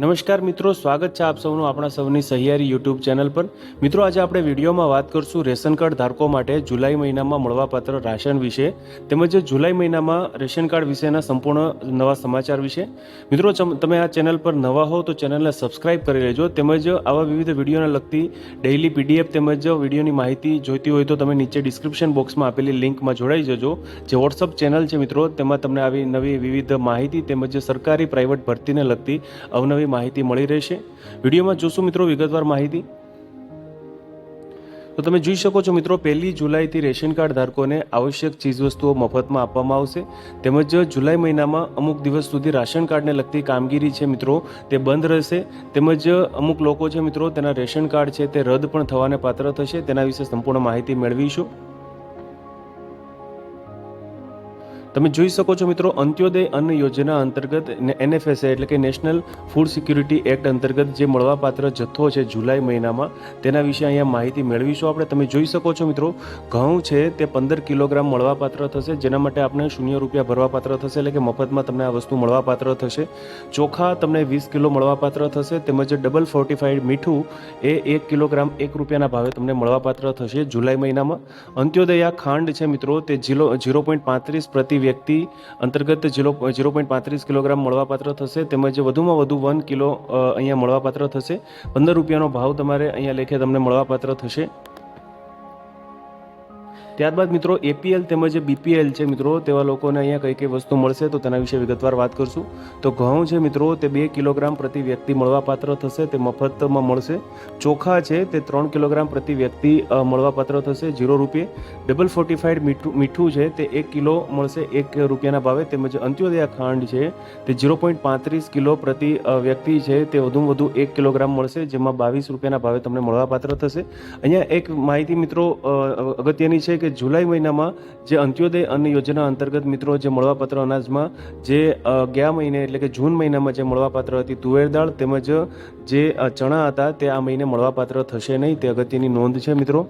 નમસ્કાર મિત્રો, સ્વાગત છે આપ સૌનું આપણા સૌની સહિયારી યુટ્યુબ ચેનલ પર. મિત્રો, આજે આપણે વિડીયોમાં વાત કરશું રેશન કાર્ડ ધારકો માટે જુલાઈ મહિનામાં મળવાપાત્ર રાશન વિશે તેમજ જુલાઈ મહિનામાં રેશન કાર્ડ વિશેના સંપૂર્ણ નવા સમાચાર વિશે. મિત્રો તમે આ ચેનલ પર નવા હો તો ચેનલને સબસ્ક્રાઇબ કરી લેજો તેમજ આવા વિવિધ વિડીયોને લગતી ડેઇલી પીડીએફ તેમજ વિડીયોની માહિતી જોઈતી હોય તો તમે નીચે ડિસ્ક્રિપ્શન બોક્સમાં આપેલી લિંકમાં જોડાઈ જજો. જે વોટ્સઅપ ચેનલ છે મિત્રો, તેમાં તમને આવી નવી વિવિધ માહિતી તેમજ સરકારી પ્રાઇવેટ ભરતીને લગતી અવનવી માહિતી મળી રહેશે. વિડીયોમાં જોશું મિત્રો વિગતવાર માહિતી. તો તમે જોઈ શકો છો મિત્રો, પહેલી જુલાઈથી રેશન કાર્ડ ધારકોને આવશ્યક ચીજવસ્તુઓ મફતમાં આપવામાં આવશે. તેમજ જુલાઈ મહિનામાં અમુક દિવસ સુધી રાશન કાર્ડને લગતી કામગીરી છે મિત્રો, તે બંધ રહેશે. તેમજ અમુક લોકો છે મિત્રો, તેના રેશન કાર્ડ છે તે રદ પણ થવાને પાત્ર થશે. તેના વિશે સંપૂર્ણ માહિતી મેળવીશું. તમે જોઈ શકો છો મિત્રો, અંત્યોદય અન્ન યોજના અંતર્ગત એનએફએસએ એટલે કે નેશનલ ફૂડ સિક્યુરિટી એક્ટ અંતર્ગત જે મળવાપાત્ર જથ્થો છે જુલાઈ મહિનામાં, તેના વિશે અહીંયા માહિતી મેળવીશું આપણે. તમે જોઈ શકો છો મિત્રો, ઘઉં છે તે પંદર કિલોગ્રામ મળવાપાત્ર થશે, જેના માટે આપણે શૂન્ય રૂપિયા ભરવાપાત્ર થશે, એટલે કે મફતમાં તમને આ વસ્તુ મળવાપાત્ર થશે. ચોખા તમને વીસ કિલો મળવાપાત્ર થશે, તેમજ ડબલ ફોર્ટિફાઈડ મીઠું એ એક કિલોગ્રામ એક રૂપિયાના ભાવે તમને મળવાપાત્ર થશે જુલાઈ મહિનામાં. અંત્યોદય આ ખાંડ છે મિત્રો, તે જીરો જીરો પોઈન્ટ પાંત્રીસ પ્રતિ વ્યક્તિ અંતર્ગત જીરો જીરો પોઈન્ટ પાંત્રીસ કિલોગ્રામ મળવાપાત્ર થશે તેમજ વધુમાં વધુ વન કિલો અહીંયા મળવાપાત્ર થશે. પંદર રૂપિયાનો ભાવ તમારે અહીંયા લેખે તમને મળવાપાત્ર થશે. ત્યારબાદ મિત્રો એપીએલ તેમજ બીપીએલ છે મિત્રો, તેવા લોકોને અહીંયા કઈ કઈ વસ્તુ મળશે તો તેના વિશે વિગતવાર વાત કરશું. તો ઘઉં છે મિત્રો, તે બે કિલોગ્રામ પ્રતિ વ્યક્તિ મળવાપાત્ર થશે, તે મફતમાં મળશે. ચોખા છે, તે ત્રણ કિલોગ્રામ પ્રતિ વ્યક્તિ મળવાપાત્ર થશે જીરો રૂપિયે. ડબલ ફોર્ટિફાઈડ મીઠું મીઠું છે, તે એક કિલો મળશે, એક રૂપિયાના ભાવે. તેમજ અંત્યોદય ખાંડ છે, તે ઝીરો પોઈન્ટ પાંત્રીસ કિલો પ્રતિ વ્યક્તિ છે, તે વધુમાં વધુ એક કિલોગ્રામ મળશે, જેમાં બાવીસ રૂપિયાના ભાવે તમને મળવાપાત્ર થશે. અહીંયા એક માહિતી મિત્રો અગત્યની છે કે જુલાઈ મહિનામાં જે અંત્યોદય અન્ન યોજના અંતર્ગત મિત્રો જે મળવાપાત્ર અનાજમાં જે ગયા મહિને એટલે કે જૂન મહિનામાં જે મળવાપાત્ર હતી તુવેર દાળ તેમજ જે ચણા હતા તે આ મહિને મળવાપાત્ર થશે નહીં. તે અગત્યની નોંધ છે મિત્રો.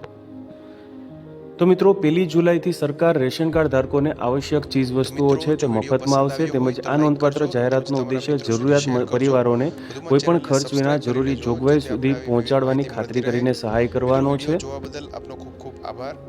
તો મિત્રો પહેલી જુલાઈથી સરકાર રેશન કાર્ડ ધારકોને આવશ્યક ચીજ વસ્તુઓ છે તે મફતમાં આવશે તેમજ આ નોંધપાત્ર જાહેરાતનો ઉદ્દેશ્ય જરૂરિયાત પરિવારોને કોઈપણ ખર્ચ વિના જરૂરી જોગવાઈ સુધી પહોંચાડવાની ખાતરી કરીને સહાય કરવાનો છે.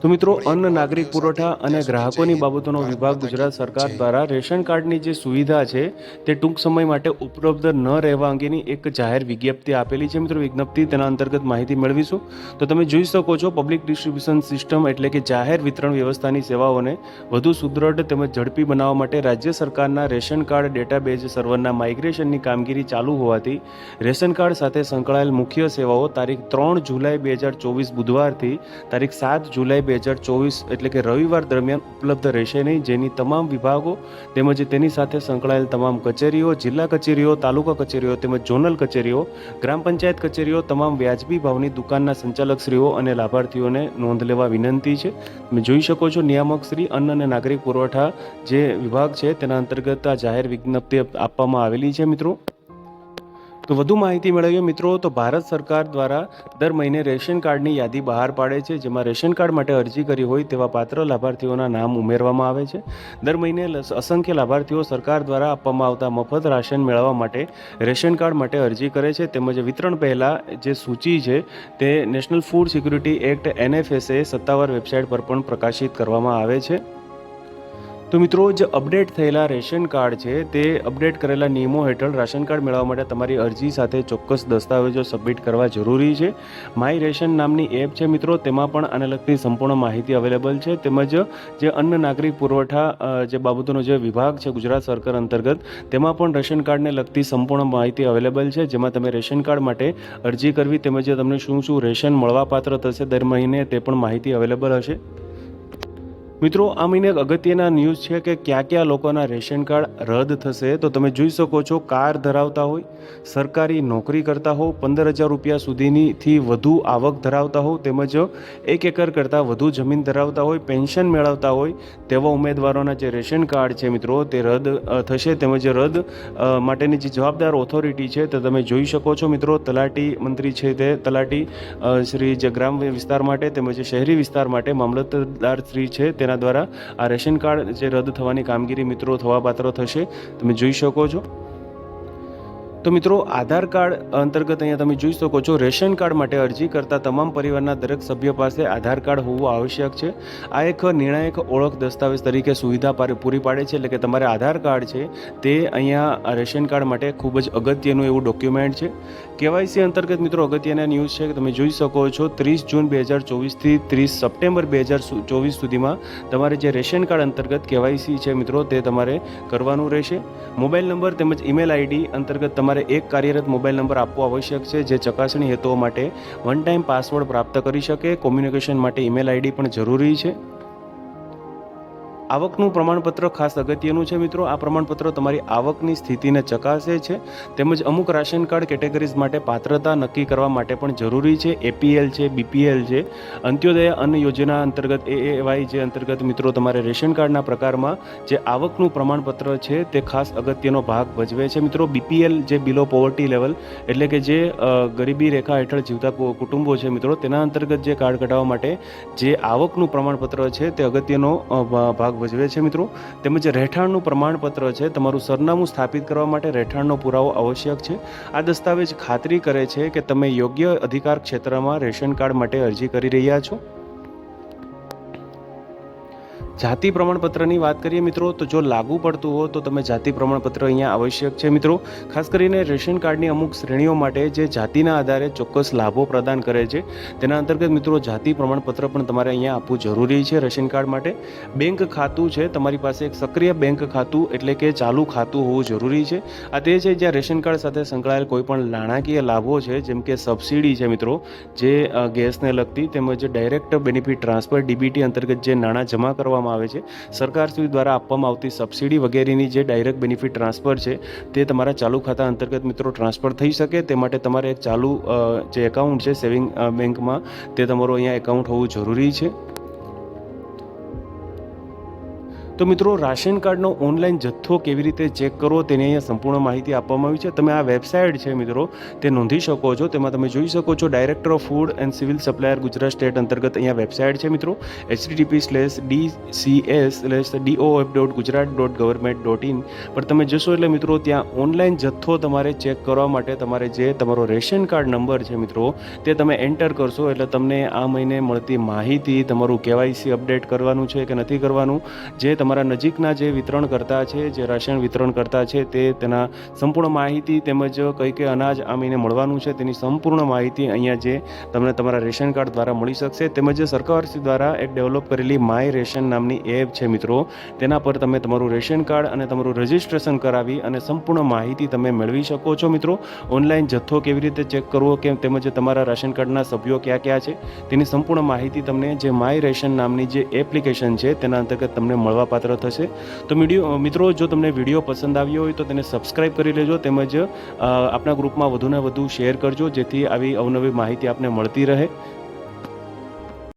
તો મિત્રો અન્ન નાગરિક પુરવઠા અને ગ્રાહકોની બાબતોનો વિભાગ ગુજરાત સરકાર દ્વારા રેશન કાર્ડની જે સુવિધા છે તે ટૂંક સમય માટે ઉપલબ્ધ ન રહેવા અંગેની એક જાહેર વિજ્ઞપ્તિ આપેલી છે. મિત્રો વિજ્ઞપ્તિ તેના અંતર્ગત માહિતી મેળવીશું. તો તમે જોઈ શકો છો પબ્લિક ડિસ્ટ્રીબ્યુશન સિસ્ટમ એટલે કે જાહેર વિતરણ વ્યવસ્થાની સેવાઓને વધુ સુદૃઢ તેમજ ઝડપી બનાવવા માટે રાજ્ય સરકારના રેશન કાર્ડ ડેટાબેઝ સર્વરના માઇગ્રેશનની કામગીરી ચાલુ હોવાથી રેશન કાર્ડ સાથે સંકળાયેલ મુખ્ય સેવાઓ તારીખ ત્રણ જુલાઈ બે હજાર ચોવીસ બુધવારથી તારીખ સાત જુલાઈ બે હજાર ચોવીસ એટલે કે રવિવાર દરમિયાન ઉપલબ્ધ રહેશે નહીં. જેની તમામ વિભાગો તેમજ તેની સાથે સંકળાયેલ તમામ કચેરીઓ, જિલ્લા કચેરીઓ, તાલુકા કચેરીઓ તેમજ ઝોનલ કચેરીઓ, ગ્રામ પંચાયત કચેરીઓ તમામ વ્યાજબી ભાવની દુકાનના સંચાલકશ્રીઓ અને લાભાર્થીઓને નોંધ લેવા વિનંતી છે. તમે જોઈ શકો છો નિયામક શ્રી અન્ન અને નાગરિક પુરવઠા જે વિભાગ છે તેના અંતર્ગત આ જાહેર વિજ્ઞપ્તિ આપવામાં આવેલી છે મિત્રો. તો વધુ માહિતી મેળવીએ મિત્રો, તો ભારત સરકાર દ્વારા દર મહિને રેશન કાર્ડની યાદી બહાર પાડે છે, જેમાં રેશન કાર્ડ માટે અરજી કરી હોય તેવા પાત્ર લાભાર્થીઓના નામ ઉમેરવામાં આવે છે. દર મહિને અસંખ્ય લાભાર્થીઓ સરકાર દ્વારા આપવામાં આવતા મફત રાશન મેળવવા માટે રેશન કાર્ડ માટે અરજી કરે છે. તેમજ વિતરણ પહેલાં જે સૂચિ છે તે national food security act, NFSA સત્તાવાર વેબસાઇટ પર પણ પ્રકાશિત કરવામાં આવે છે. તો મિત્રો, જે અપડેટ થયેલા રેશન કાર્ડ છે, તે અપડેટ કરેલા નિયમો હેઠળ રાશન કાર્ડ મેળવવા માટે તમારી અરજી સાથે ચોક્કસ દસ્તાવેજો સબમિટ કરવા જરૂરી છે. માય રેશન નામની એપ છે મિત્રો, તેમાં પણ આને લગતી સંપૂર્ણ માહિતી અવેલેબલ છે. તેમજ જે અન્ન નાગરિક પુરવઠા જે બાબતોનો જે વિભાગ છે ગુજરાત સરકાર અંતર્ગત, તેમાં પણ રેશન કાર્ડને લગતી સંપૂર્ણ માહિતી અવેલેબલ છે. જેમાં તમે રેશન કાર્ડ માટે અરજી કરવી તેમજ તમને શું શું રેશન મળવાપાત્ર થશે દર મહિને તે પણ માહિતી અવેલેબલ હશે. મિત્રો આ મહિને એક અગત્યના ન્યૂઝ છે કે ક્યાં કયા લોકોના રેશન કાર્ડ રદ થશે. તો તમે જોઈ શકો છો, કાર ધરાવતા હોય, સરકારી નોકરી કરતા હો, પંદર હજાર રૂપિયા સુધીનીથી વધુ આવક ધરાવતા હો, તેમજ એક એકર કરતાં વધુ જમીન ધરાવતા હોય, પેન્શન મેળવતા હોય, તેવા ઉમેદવારોના જે રેશન કાર્ડ છે મિત્રો, તે રદ થશે. તેમજ રદ માટેની જે જવાબદાર ઓથોરિટી છે, તે તમે જોઈ શકો છો મિત્રો. તલાટી મંત્રી છે તે, તલાટી શ્રી જે ગ્રામ વિસ્તાર માટે તેમજ શહેરી વિસ્તાર માટે મામલતદાર શ્રી છે, તેના દ્વારા આ રેશન કાર્ડ જે રદ થવાની કામગીરી મિત્રો થવાપાત્ર થશે, તમે જોઈ શકો છો. તો મિત્રો, આધાર કાર્ડ અંતર્ગત અહીંયા તમે જોઈ શકો છો, રેશન કાર્ડ માટે અરજી કરતા તમામ પરિવારના દરેક સભ્ય પાસે આધાર કાર્ડ હોવું આવશ્યક છે. આ એક નિર્ણાયક ઓળખ દસ્તાવેજ તરીકે સુવિધા પાર- પાડે છે, એટલે કે તમારે આધાર કાર્ડ છે, તે અહીંયા રેશન કાર્ડ માટે ખૂબ જ અગત્યનું એવું ડોક્યુમેન્ટ છે. કેવાયસી અંતર્ગત મિત્રો, અગત્યના ન્યૂઝ છે કે તમે જોઈ શકો છો, ત્રીસ જૂન બે હજાર ચોવીસથી ત્રીસ સપ્ટેમ્બર બે હજાર ચોવીસ સુધીમાં તમારે જે રેશન કાર્ડ અંતર્ગત કેવાયસી છે મિત્રો, તે તમારે કરવાનું રહેશે. મોબાઈલ નંબર તેમજ ઈમેલ આઈડી અંતર્ગત તમારે એક કાર્યરત મોબાઈલ નંબર આપવો આવશ્યક છે જે ચકાસણી હેતુઓ માટે વન ટાઈમ પાસવર્ડ પ્રાપ્ત કરી શકે. કોમ્યુનિકેશન માટે ઈમેલ આઈડી પણ જરૂરી છે. આવકનું પ્રમાણપત્ર ખાસ અગત્યનું છે મિત્રો. આ પ્રમાણપત્ર તમારી આવકની સ્થિતિને ચકાસે છે. તેમજ અમુક રાશન કાર્ડ કેટેગરીઝ માટે પાત્રતા નક્કી કરવા માટે પણ જરૂરી છે. એપીએલ છે, બીપીએલ છે. અંત્યોદય અન્ન યોજના અંતર્ગત એએવાય જે અંતર્ગત મિત્રો તમારે રેશન કાર્ડના પ્રકારમાં જે આવકનું પ્રમાણપત્ર છે તે ખાસ અગત્યનો ભાગ ભજવે છે. મિત્રો, બીપીએલ જે બિલો પોવર્ટી લેવલ એટલે કે જે ગરીબી રેખા હેઠળ જીવતા કુટુંબો છે મિત્રો, તેના અંતર્ગત જે કાર્ડ કઢાવવા માટે જે આવકનું પ્રમાણપત્ર છે તે અગત્યનો ભાગ ભજવે છે મિત્રો. તેમજ રહેઠાણનું પ્રમાણપત્ર છે. તમારું સરનામું સ્થાપિત કરવા માટે રહેઠાણનો પુરાવો આવશ્યક છે. આ દસ્તાવેજ ખાતરી કરે છે કે તમે યોગ્ય અધિકાર ક્ષેત્રમાં રેશન કાર્ડ માટે અરજી કરી રહ્યા છો. જાતિ પ્રમાણપત્રની વાત કરીએ મિત્રો, તો જો લાગુ પડતું હોય તો તમે જાતિ પ્રમાણપત્ર અહીંયા આવશ્યક છે મિત્રો. ખાસ કરીને રેશન કાર્ડની અમુક શ્રેણીઓ માટે જે જાતિના આધારે ચોક્કસ લાભો પ્રદાન કરે છે, તેના અંતર્ગત મિત્રો જાતિ પ્રમાણપત્ર પણ તમારે અહીંયા આપવું જરૂરી છે રેશન કાર્ડ માટે. બેંક ખાતું છે, તમારી પાસે એક સક્રિય બેંક ખાતું એટલે કે ચાલુ ખાતું હોવું જરૂરી છે. આ તે છે જ્યાં રેશન કાર્ડ સાથે સંકળાયેલ કોઈપણ નાણાકીય લાભો છે, જેમ કે સબસિડી છે મિત્રો, જે ગેસને લગતી, તેમજ ડાયરેક્ટ બેનિફિટ ટ્રાન્સફર ડીબીટી અંતર્ગત જે નાણાં જમા કરવામાં આવે છે. સરકાર સુધી દ્વારા આપવામાં આવતી સબસિડી વગેરેની જે ડાયરેક્ટ બેનિફિટ ટ્રાન્સફર છે, તે તમારા ચાલુ ખાતા અંતર્ગત મિત્રો ટ્રાન્સફર થઈ શકે. તે માટે તમારે ચાલુ જે એકાઉન્ટ છે સેવિંગ બેંકમાં તે તમારું અહીંયા એકાઉન્ટ હોવું જરૂરી છે. તો મિત્રો, રાશન કાર્ડનો ઓનલાઈન જથ્થો કેવી રીતે ચેક કરવો તેની અહીંયા સંપૂર્ણ માહિતી આપવામાં આવી છે. તમે આ વેબસાઇટ છે મિત્રો, તે નોંધી શકો છો. તેમાં તમે જોઈ શકો છો director of food and civil supplier Gujarat state અંતર્ગત અહીંયા વેબસાઇટ છે મિત્રો HTTP slash D C S slash DOF dot Gujarat dot government dot in પર તમે જશો એટલે મિત્રો, ત્યાં ઓનલાઈન જથ્થો તમારે ચેક કરવા માટે તમારે જે તમારો રેશન કાર્ડ નંબર છે મિત્રો, તે તમે એન્ટર કરશો એટલે તમને આ મહિને મળતી માહિતી, તમારું કેવાયસી અપડેટ કરવાનું છે કે નથી કરવાનું, જે તમારા નજીકના જે વિતરણ કરતા છે, જે રાશન વિતરણ કરતા છે, તે તેના સંપૂર્ણ માહિતી તેમજ કઈ કઈ અનાજ આ મહિને મળવાનું છે, તેની સંપૂર્ણ માહિતી અહીંયા જે તમને તમારા રેશન કાર્ડ દ્વારા મળી શકશે. તેમજ સરકારશ્રી દ્વારા એક ડેવલપ કરેલી માય રેશન નામની એપ છે મિત્રો. તેના પર તમે તમારું રેશન કાર્ડ અને તમારું રજિસ્ટ્રેશન કરાવી અને સંપૂર્ણ માહિતી તમે મેળવી શકો છો મિત્રો. ઓનલાઈન જથ્થો કેવી રીતે ચેક કરવો કે તેમજ તમારા રાશન કાર્ડના સભ્યો ક્યાં ક્યાં છે, તેની સંપૂર્ણ માહિતી તમને જે માય રેશન નામની જે એપ્લિકેશન છે, તેના અંતર્ગત તમને મળવાપાત્ર થશે તો મીડિયો મિત્રો, જો તમને વીડિયો પસંદ આવ્યો હોય તો તેને સબસ્ક્રાઈબ કરી લેજો તેમજ આપણા ગ્રુપમાં વધુને વધુ શેર કરજો જેથી આવી અવનવી માહિતી આપને મળતી રહે.